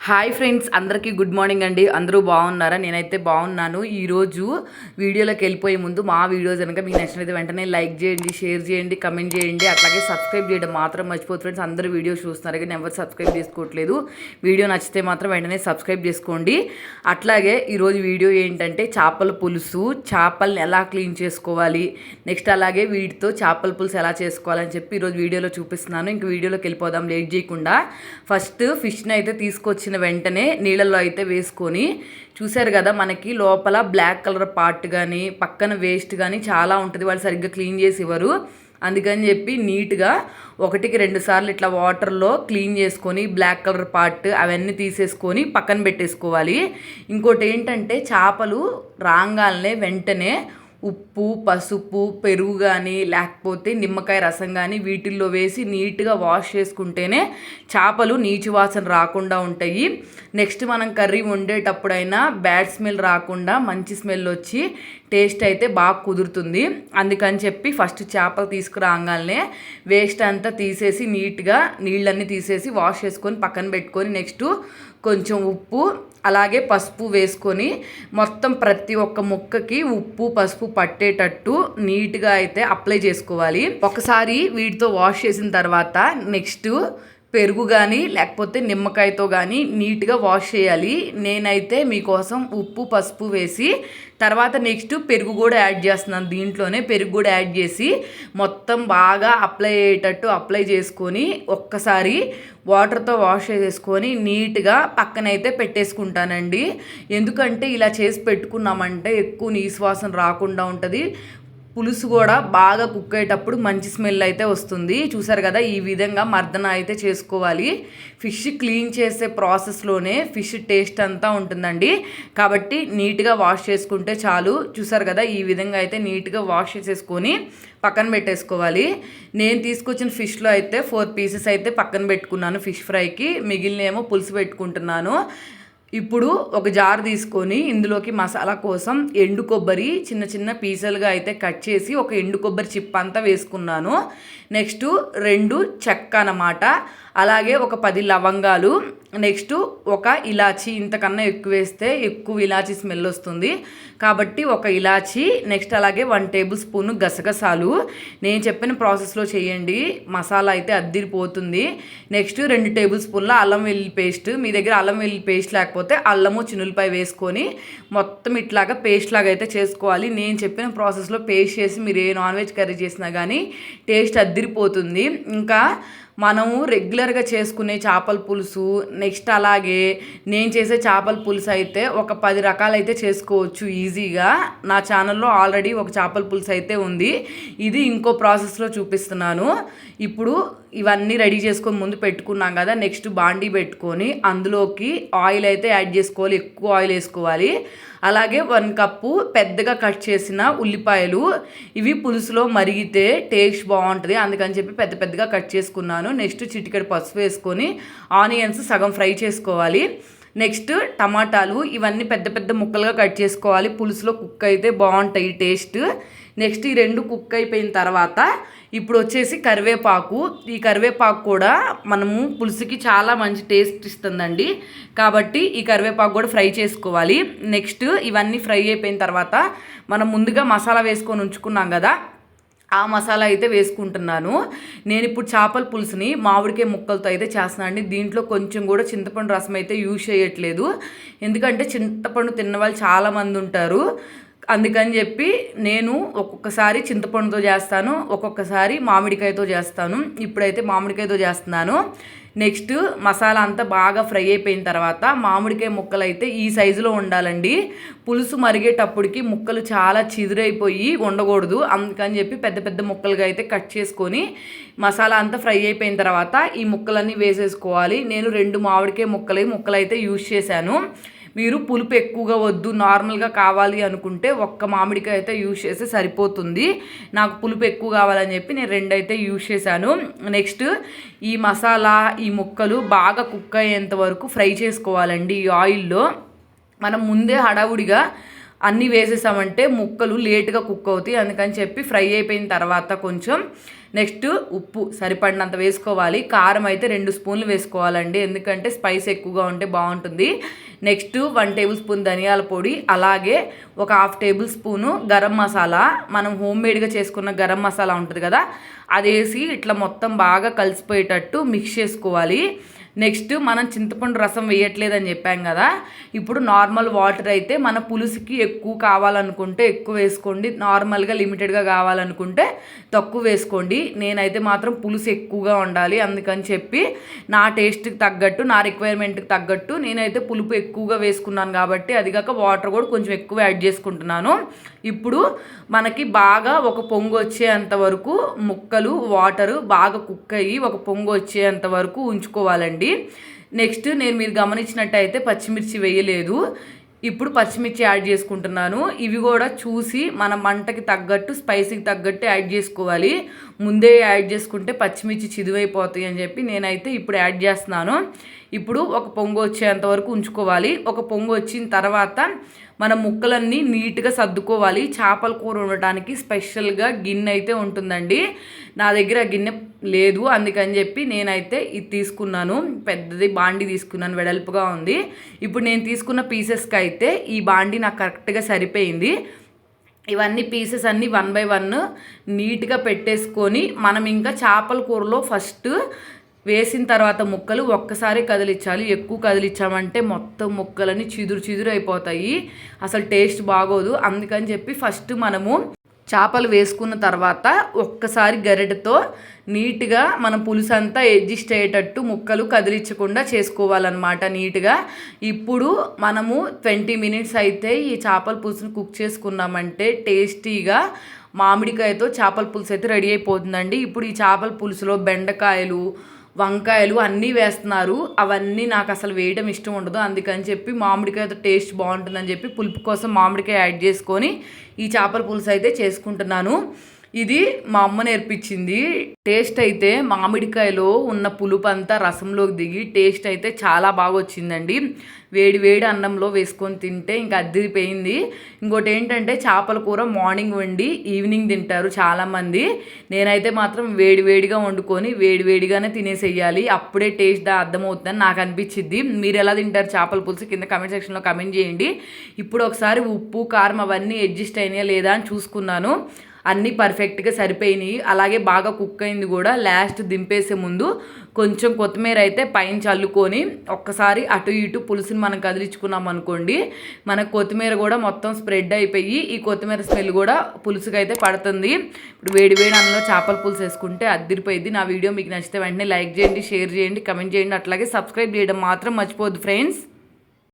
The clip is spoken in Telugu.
హాయ్ ఫ్రెండ్స్ అందరికీ గుడ్ మార్నింగ్ అండి. అందరూ బాగున్నారా? నేనైతే బాగున్నాను. ఈరోజు వీడియోలోకి వెళ్ళిపోయే ముందు మా వీడియోస్ కనుక మీకు నచ్చినైతే వెంటనే లైక్ చేయండి షేర్ చేయండి కమెంట్ చేయండి అట్లాగే సబ్స్క్రైబ్ చేయడం మాత్రం మర్చిపోతుంది ఫ్రెండ్స్. అందరూ వీడియోస్ చూస్తున్నారు కానీ ఎవరు సబ్స్క్రైబ్ చేసుకోవట్లేదు. వీడియో నచ్చితే మాత్రం వెంటనే సబ్స్క్రైబ్ చేసుకోండి. అట్లాగే ఈరోజు వీడియో ఏంటంటే చేపల పులుసు చేపల్ని ఎలా క్లీన్ చేసుకోవాలి నెక్స్ట్ అలాగే వీటితో చేపల పులుసు ఎలా చేసుకోవాలని చెప్పి ఈరోజు వీడియోలో చూపిస్తున్నాను. ఇంక వీడియోలోకి వెళ్ళిపోదాం లేట్ చేయకుండా. ఫస్ట్ ఫిష్ని అయితే తీసుకొచ్చి వచ్చిన వెంటనే నీళ్ళల్లో అయితే వేసుకొని చూశారు కదా మనకి లోపల బ్లాక్ కలర్ పార్ట్ కానీ పక్కన వేస్ట్ కానీ చాలా ఉంటుంది. వాళ్ళు సరిగ్గా క్లీన్ చేసి ఇవ్వరు అందుకని చెప్పి నీట్గా ఒకటికి రెండు సార్లు ఇట్లా వాటర్లో క్లీన్ చేసుకొని బ్లాక్ కలర్ పార్ట్ అవన్నీ తీసేసుకొని పక్కన పెట్టేసుకోవాలి. ఇంకోటి ఏంటంటే చేపలు రాగాలనే వెంటనే ఉప్పు పసుపు పెరుగు కానీ లేకపోతే నిమ్మకాయ రసం కానీ వీటిల్లో వేసి నీట్గా వాష్ చేసుకుంటేనే చేపలు నీచు వాసన రాకుండా ఉంటాయి. నెక్స్ట్ మనం కర్రీ వండేటప్పుడైనా బ్యాడ్ స్మెల్ రాకుండా మంచి స్మెల్ వచ్చి టేస్ట్ అయితే బాగా కుదురుతుంది. అందుకని చెప్పి ఫస్ట్ చేపలు తీసుకురాగానే వేస్ట్ అంతా తీసేసి నీట్గా నీళ్ళన్నీ తీసేసి వాష్ చేసుకొని పక్కన పెట్టుకొని నెక్స్ట్ కొంచెం ఉప్పు అలాగే పసుపు వేసుకొని మొత్తం ప్రతి ఒక్క ముక్కకి ఉప్పు పసుపు పట్టేటట్టు నీట్గా అయితే అప్లై చేసుకోవాలి. ఒకసారి వీటితో వాష్ చేసిన తర్వాత నెక్స్ట్ పెరుగు కానీ లేకపోతే నిమ్మకాయతో కానీ నీట్గా వాష్ చేయాలి. నేనైతే మీకోసం ఉప్పు పసుపు వేసి తర్వాత నెక్స్ట్ పెరుగు కూడా యాడ్ చేస్తున్నాను దీంట్లోనే. పెరుగు కూడా యాడ్ చేసి మొత్తం బాగా అప్లై అయ్యేటట్టు అప్లై చేసుకొని ఒక్కసారి వాటర్తో వాష్ చేసేసుకొని నీట్గా పక్కనైతే పెట్టేసుకుంటానండి. ఎందుకంటే ఇలా చేసి పెట్టుకున్నామంటే ఎక్కువ నీశ్వాసం రాకుండా ఉంటుంది. పులుసు కూడా బాగా కుక్ అయ్యేటప్పుడు మంచి స్మెల్ అయితే వస్తుంది. చూసారు కదా ఈ విధంగా మర్దన అయితే చేసుకోవాలి. ఫిష్ క్లీన్ చేసే ప్రాసెస్లోనే ఫిష్ టేస్ట్ అంతా ఉంటుందండి. కాబట్టి నీట్గా వాష్ చేసుకుంటే చాలు. చూసారు కదా ఈ విధంగా అయితే నీట్గా వాష్ చేసేసుకొని పక్కన పెట్టేసుకోవాలి. నేను తీసుకొచ్చిన ఫిష్లో అయితే ఫోర్ పీసెస్ అయితే పక్కన పెట్టుకున్నాను ఫిష్ ఫ్రైకి. మిగిలిన ఏమో పులుసు పెట్టుకుంటున్నాను. ఇప్పుడు ఒక జార్ తీసుకొని ఇందులోకి మసాలా కోసం ఎండు కొబ్బరి చిన్న చిన్న పీసలుగా అయితే కట్ చేసి ఒక ఎండు కొబ్బరి చిప్ అంతా వేసుకున్నాను. నెక్స్ట్ రెండు చెక్క అన్నమాట. అలాగే ఒక పది లవంగాలు నెక్స్ట్ ఒక ఇలాచి ఇంతకన్నా ఎక్కువ వేస్తే ఎక్కువ ఇలాచి స్మెల్ వస్తుంది. కాబట్టి ఒక ఇలాచి నెక్స్ట్ అలాగే వన్ టేబుల్ స్పూన్ గసగసాలు. నేను చెప్పిన ప్రాసెస్లో చేయండి. మసాలా అయితే అద్దిరిపోతుంది. నెక్స్ట్ రెండు టేబుల్ స్పూన్ల అల్లం వెల్లుల్లి పేస్ట్. మీ దగ్గర అల్లం వెల్లుల్లి పేస్ట్ లేకపోతే అల్లము చినులపై వేసుకొని మొత్తం ఇట్లాగా పేస్ట్ లాగా అయితే చేసుకోవాలి. నేను చెప్పిన ప్రాసెస్లో పేస్ట్ చేసి మీరు ఏ నాన్ వెజ్ కర్రీ చేసినా కానీ టేస్ట్ అద్దిరిపోతుంది. ఇంకా మనము రెగ్యులర్గా చేసుకునే చేపల పులుసు నెక్స్ట్ అలాగే నేను చేసే చేపల పులుసు అయితే ఒక పది రకాలైతే చేసుకోవచ్చు ఈజీగా నా ఛానల్లో ఆల్రెడీ ఒక చేపల పులుసు అయితే ఉంది. ఇది ఇంకో ప్రాసెస్లో చూపిస్తున్నాను. ఇప్పుడు ఇవన్నీ రెడీ చేసుకొని ముందు పెట్టుకున్నాం కదా నెక్స్ట్ బాండీ పెట్టుకొని అందులోకి ఆయిల్ అయితే యాడ్ చేసుకోవాలి ఎక్కువ ఆయిల్ వేసుకోవాలి. అలాగే వన్ కప్పు పెద్దగా కట్ చేసిన ఉల్లిపాయలు ఇవి పులుసులో మరిగితే టేస్ట్ బాగుంటుంది. అందుకని చెప్పి పెద్ద పెద్దగా కట్ చేసుకున్నాను. నెక్స్ట్ చిటికెడు పసుపు వేసుకొని ఆనియన్స్ సగం ఫ్రై చేసుకోవాలి. నెక్స్ట్ టమాటాలు ఇవన్నీ పెద్ద పెద్ద ముక్కలుగా కట్ చేసుకోవాలి. పులుసులో కుక్ అయితే బాగుంటాయి టేస్ట్. నెక్స్ట్ ఈ రెండు కుక్ అయిపోయిన తర్వాత ఇప్పుడు వచ్చేసి కరివేపాకు. ఈ కరివేపాకు కూడా మనము పులుసుకి చాలా మంచి టేస్ట్ ఇస్తుందండి. కాబట్టి ఈ కరివేపాకు కూడా ఫ్రై చేసుకోవాలి. నెక్స్ట్ ఇవన్నీ ఫ్రై అయిపోయిన తర్వాత మనం ముందుగా మసాలా వేసుకొని ఉంచుకున్నాం కదా ఆ మసాలా అయితే వేసుకుంటున్నాను. నేను ఇప్పుడు చేపల పులుసుని మామిడికాయ ముక్కలతో అయితే చేస్తున్నాను అండి. దీంట్లో కొంచెం కూడా చింతపండు రసం అయితే యూజ్ చేయట్లేదు. ఎందుకంటే చింతపండు తిన్న వాళ్ళు చాలామంది ఉంటారు. అందుకని చెప్పి నేను ఒక్కొక్కసారి చింతపండుతో చేస్తాను ఒక్కొక్కసారి మామిడికాయతో చేస్తాను. ఇప్పుడైతే మామిడికాయతో చేస్తున్నాను. నెక్స్ట్ మసాలా అంతా బాగా ఫ్రై అయిపోయిన తర్వాత మామిడికాయ ముక్కలు అయితే ఈ సైజులో ఉండాలండి. పులుసు మరిగేటప్పటికి ముక్కలు చాలా చిదురైపోయి ఉండకూడదు. అందుకని చెప్పి పెద్ద పెద్ద ముక్కలుగా అయితే కట్ చేసుకొని మసాలా అంతా ఫ్రై అయిపోయిన తర్వాత ఈ ముక్కలన్నీ వేసేసుకోవాలి. నేను రెండు మామిడికాయ ముక్కలు ముక్కలు అయితే యూజ్ చేశాను. మీరు పులుపు ఎక్కువగా వద్దు నార్మల్గా కావాలి అనుకుంటే ఒక్క మామిడికాయ అయితే యూజ్ చేస్తే సరిపోతుంది. నాకు పులుపు ఎక్కువ కావాలని చెప్పి నేను రెండు అయితే యూజ్ చేశాను. నెక్స్ట్ ఈ మసాలా ఈ ముక్కలు బాగా కుక్ అయ్యేంత వరకు ఫ్రై చేసుకోవాలండి ఈ ఆయిల్లో. మనం ముందే హడావుడిగా అన్నీ వేసేసామంటే ముక్కలు లేట్గా కుక్ అవుతాయి. అందుకని చెప్పి ఫ్రై అయిపోయిన తర్వాత కొంచెం నెక్స్ట్ ఉప్పు సరిపడినంత వేసుకోవాలి. కారం అయితే రెండు స్పూన్లు వేసుకోవాలండి. ఎందుకంటే స్పైస్ ఎక్కువగా ఉంటే బాగుంటుంది. నెక్స్ట్ వన్ టేబుల్ స్పూన్ ధనియాల పొడి అలాగే ఒక half tablespoon garam masala. మనం హోమ్ మేడ్గా చేసుకున్న గరం మసాలా ఉంటుంది కదా అది వేసి ఇట్లా మొత్తం బాగా కలిసిపోయేటట్టు మిక్స్ చేసుకోవాలి. నెక్స్ట్ మనం చింతపండు రసం వేయట్లేదని చెప్పాం కదా ఇప్పుడు నార్మల్ వాటర్ అయితే మన పులుసుకి ఎక్కువ కావాలనుకుంటే ఎక్కువ వేసుకోండి నార్మల్గా లిమిటెడ్గా కావాలనుకుంటే తక్కువ వేసుకోండి. నేనైతే మాత్రం పులుసు ఎక్కువగా ఉండాలి అందుకని చెప్పి నా టేస్ట్కి తగ్గట్టు నా రిక్వైర్మెంట్కి తగ్గట్టు నేనైతే పులుపు ఎక్కువగా వేసుకున్నాను కాబట్టి అది కాక వాటర్ కూడా కొంచెం ఎక్కువ యాడ్ చేసుకుంటున్నాను. ఇప్పుడు మనకి బాగా ఒక పొంగు వచ్చేంత వరకు ముక్కలు వాటరు బాగా కుక్ అయ్యి ఒక పొంగు వచ్చేంత వరకు ఉంచుకోవాలండి. నెక్స్ట్ నేను మీరు గమనించినట్టయితే పచ్చిమిర్చి వేయలేదు. ఇప్పుడు పచ్చిమిర్చి యాడ్ చేసుకుంటున్నాను. ఇవి కూడా చూసి మన మంటకి తగ్గట్టు స్పైసీకి తగ్గట్టు యాడ్ చేసుకోవాలి. ముందే యాడ్ చేసుకుంటే పచ్చిమిర్చి చిదువైపోతాయి అని చెప్పి నేనైతే ఇప్పుడు యాడ్ చేస్తున్నాను. ఇప్పుడు ఒక పొంగు వచ్చేంత వరకు ఉంచుకోవాలి. ఒక పొంగు వచ్చిన తర్వాత మన ముక్కలన్నీ నీట్గా సర్దుకోవాలి. చేపల కూర ఉండటానికి స్పెషల్గా గిన్నె అయితే ఉంటుందండి. నా దగ్గర గిన్నె లేదు. అందుకని చెప్పి నేనైతే ఇది తీసుకున్నాను. పెద్దది బాండి తీసుకున్నాను. వెడల్పుగా ఉంది. ఇప్పుడు నేను తీసుకున్న పీసెస్కి అయితే ఈ బాండి నాకు కరెక్ట్గా సరిపోయింది. ఇవన్నీ పీసెస్ అన్నీ వన్ బై వన్ నీట్గా పెట్టేసుకొని మనం ఇంకా చేపల కూరలో ఫస్ట్ వేసిన తర్వాత ముక్కలు ఒక్కసారి కదిలించాలి. ఎక్కువ కదిలించామంటే మొత్తం ముక్కలని చిదురు చిదురు అయిపోతాయి. అసలు టేస్ట్ బాగోదు. అందుకని చెప్పి ఫస్ట్ మనము చేపలు వేసుకున్న తర్వాత ఒక్కసారి గరిటతో నీట్గా మన పులుసు అంతా అడ్జస్ట్ అయ్యేటట్టు ముక్కలు కదిలించకుండా చేసుకోవాలన్నమాట నీట్గా. ఇప్పుడు మనము ట్వంటీ మినిట్స్ అయితే ఈ చేపల పులుసును కుక్ చేసుకున్నామంటే టేస్టీగా మామిడికాయతో చేపల పులుసు అయితే రెడీ అయిపోతుందండి. ఇప్పుడు ఈ చేపల పులుసులో బెండకాయలు వంకాయలు అన్నీ వేస్తున్నారు. అవన్నీ నాకు అసలు వేయడం ఇష్టం ఉండదు. అందుకని చెప్పి మామిడికాయతో టేస్ట్ బాగుంటుందని చెప్పి పులుపు కోసం మామిడికాయ యాడ్ చేసుకొని ఈ చేపల పులుసు అయితే చేసుకుంటున్నాను. ఇది మా అమ్మ నేర్పించింది. టేస్ట్ అయితే మామిడికాయలో ఉన్న పులుపు అంతా రసంలోకి దిగి టేస్ట్ అయితే చాలా బాగా వచ్చిందండి. వేడి వేడి అన్నంలో వేసుకొని తింటే ఇంకా అద్దరిపోయింది. ఇంకోటి ఏంటంటే చేపల కూర మార్నింగ్ వండి ఈవినింగ్ తింటారు చాలామంది. నేనైతే మాత్రం వేడి వేడిగా వండుకొని వేడి వేడిగానే తినేసేయాలి. అప్పుడే టేస్ట్ అర్థమవుతుందని నాకు అనిపించింది మీరు ఎలా తింటారు చేపల పులుసు కింద కమెంట్ సెక్షన్లో కమెంట్ చేయండి. ఇప్పుడు ఒకసారి ఉప్పు కారం అవన్నీ అడ్జస్ట్ అయినాయా లేదా అని చూసుకున్నాను. అన్నీ పర్ఫెక్ట్గా సరిపోయినాయి. అలాగే బాగా కుక్ అయింది కూడా. లాస్ట్ దింపేసే ముందు కొంచెం కొత్తిమీర అయితే పైన చల్లుకొని ఒక్కసారి అటు ఇటు పులుసుని మనం కదిలించుకున్నాం అనుకోండి మన కొత్తిమీర కూడా మొత్తం స్ప్రెడ్ అయిపోయి ఈ కొత్తిమీర స్మెల్ కూడా పులుసుకి అయితే పడుతుంది. ఇప్పుడు వేడి వేడి అన్నంలో చేపల పులుసు వేసుకుంటే అద్దిరిపోయింది నా వీడియో మీకు నచ్చితే వెంటనే లైక్ చేయండి షేర్ చేయండి కమెంట్ చేయండి. అట్లాగే సబ్స్క్రైబ్ చేయడం మాత్రం మర్చిపోద్దు ఫ్రెండ్స్.